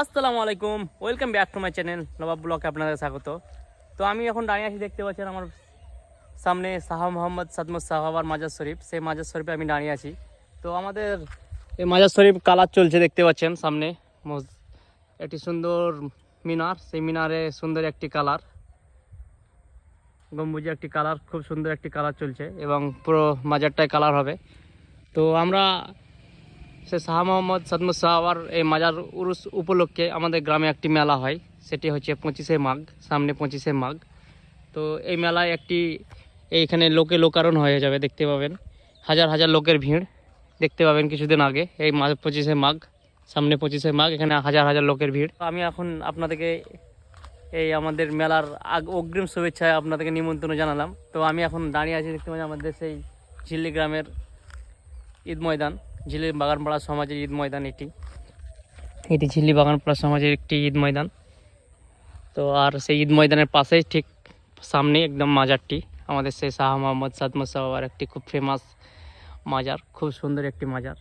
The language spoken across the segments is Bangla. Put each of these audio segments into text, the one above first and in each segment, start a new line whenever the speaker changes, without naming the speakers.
আসসালামু আলাইকুম welcome back to my channel Nabab ব্লকে আপনাদের স্বাগত। তো আমি এখন দাঁড়িয়ে আছি, দেখতে পাচ্ছেন আমার সামনে শাহ মোহাম্মদ সাদমত সাহাবার মাজার শরীফ। সেই মাজার শরীফে আমি দাঁড়িয়ে আছি। তো আমাদের এই মাজার শরীফ কালার চলছে, দেখতে পাচ্ছেন সামনে একটি সুন্দর মিনার। সেই মিনারে সুন্দর একটি কালার গম্বুজে একটি কালার, খুব সুন্দর একটি কালার চলছে এবং পুরো মাজারটায় কালার হবে। তো আমরা সে শাহ মোহাম্মদ সদমত সাহাবার এই মাজার উরুস উপলক্ষে আমাদের গ্রামে একটি মেলা হয়। সেটি হচ্ছে পঁচিশে মাঘ, সামনে পঁচিশে মাঘ। তো এই মেলায় একটি এইখানে লোকে লোকারণ হয়ে যাবে, দেখতে পাবেন। হাজার হাজার লোকের ভিড়, দেখতে পাবেন কিছুদিন আগে। এই মাঘ, পঁচিশে মাঘ, সামনে পঁচিশে মাঘ, এখানে হাজার হাজার লোকের ভিড়। আমি এখন আপনাদেরকে এই আমাদের মেলার আগ অগ্রিম শুভেচ্ছায় আপনাদেরকে নিমন্ত্রণ জানালাম। তো আমি এখন দাঁড়িয়ে আছি, দেখতে পাচ্ছি আমাদের সেই ঝিল্লি গ্রামের ঈদ ময়দান। ঝিল্লি বাগানপাড়া সমাজের ঈদ ময়দান এটি। এটি ঝিল্লি বাগানপাড়া সমাজের একটি ঈদ ময়দান। তো আর সেই ঈদ ময়দানের পাশেই ঠিক সামনে একদম মাজারটি, আমাদের সেই শাহ মোহাম্মদ সাদমত সাহাবার একটি খুব ফেমাস মাজার, খুব সুন্দর একটি মাজার।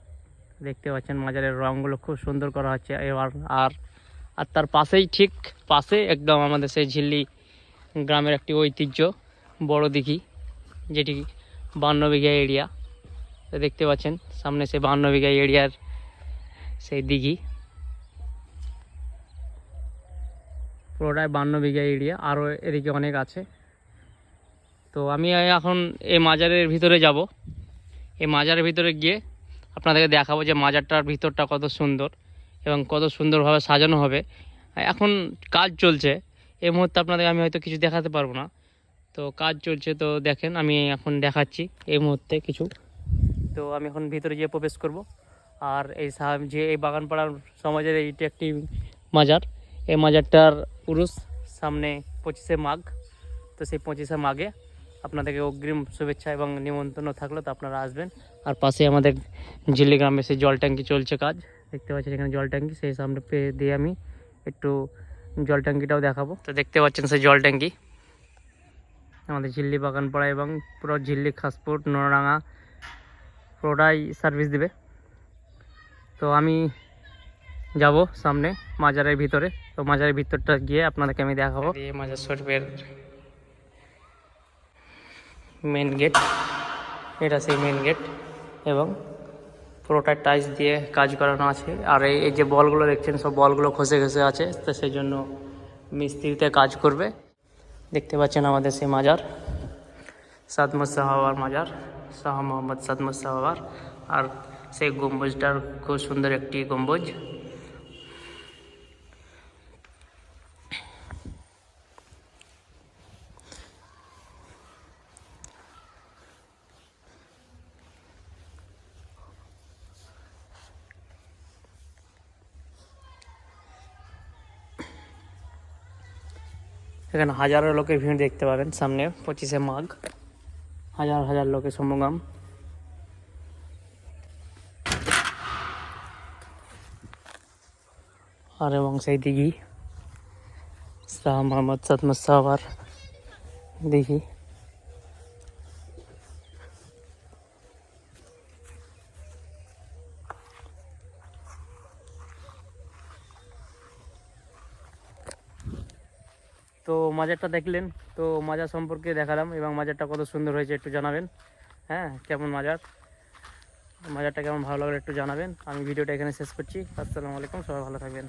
দেখতে পাচ্ছেন মাজারের রঙগুলো খুব সুন্দর করা হচ্ছে এবার আর আর তার পাশেই ঠিক পাশে একদম আমাদের সেই ঝিল্লি গ্রামের একটি ঐতিহ্য বড় দিঘি যেটি বান্ন বিঘা এরিয়া। দেখতে পাচ্ছেন, সামনে সেই বান্ন বিঘা এরিয়ার সেই দিঘি। পুরোটাই বান্ন বিঘা এরিয়া, আরও এদিকে অনেক আছে। তো আমি এখন এই মাজারের ভিতরে যাব। এই মাজারের ভিতরে গিয়ে আপনাদেরকে দেখাবো যে মাজারটার ভিতরটা কত সুন্দর এবং কত সুন্দরভাবে সাজানো হবে। এখন কাজ চলছে, এই মুহূর্তে আপনাদের আমি হয়তো কিছু দেখাতে পারব না। তো কাজ চলছে, তো দেখেন আমি এখন দেখাচ্ছি এই মুহূর্তে কিছু। তো আমি এখন ভিতরে গিয়ে প্রবেশ করব। আর এই যে এই বাগানপাড়ার সমাজের এইটি একটি মাজার, এই মাজারটার পুরুষ সামনে পঁচিশে মাঘ। তো সেই পঁচিশে মাঘে আপনাদেরকে অগ্রিম শুভেচ্ছা এবং নিমন্ত্রণ থাকল, তো আপনারা আসবেন। আর পাশে আমাদের ঝিল্লি গ্রামে সেই জল ট্যাঙ্কি চলছে কাজ। দেখতে পাচ্ছেন এখানে জল ট্যাঙ্কি, সেই সামনে পেয়ে দিয়ে আমি একটু জল ট্যাঙ্কিটাও দেখাবো। তো দেখতে পাচ্ছেন সেই জল ট্যাঙ্কি। আমাদের ঝিল্লি বাগানপাড়া এবং পুরো ঝিল্লি খাসপুর নোনারাঙা পুরোটাই সার্ভিস দিবে। তো আমি যাব সামনে মাজারের ভিতরে। তো মাজারের ভিতরটা গিয়ে আপনাদেরকে আমি দেখাবো। মাজার শরীফের মেন গেট এটা সেই মেন গেট এবং পুরোটা টাইলস দিয়ে কাজ করানো আছে। আর এই যে বলগুলো দেখছেন, সব বলগুলো খসে খসে আছে। তো সেই জন্য মিস্ত্রিতে কাজ করবে। দেখতে পাচ্ছেন আমাদের সেই মাজার। সাদমত সাহাবার মাজার। শাহ মোহাম্মদ সাদমত সাহাবার আর সেই গম্বুজটার খুব সুন্দর একটি গম্বুজ এখানে হাজারো লোকের ভিড় দেখতে পাবেন, সামনে পঁচিশে মাঘ। হাজার হাজার লোকের সমাগম। আর এবং সেই দিঘি শাহ মোহাম্মদ সদমত সাহার দিঘি। তো মাজারটা দেখলেন, তো মাজার সম্পর্কে দেখালাম এবং মাজারটা কত সুন্দর হয়েছে একটু জানাবেন। হ্যাঁ কেমন মাজার? মাজারটা কেমন ভালো লাগল একটু জানাবেন। আমি ভিডিওটা এখানে শেষ করছি। আসসালামু আলাইকুম, সবাই ভালো থাকবেন।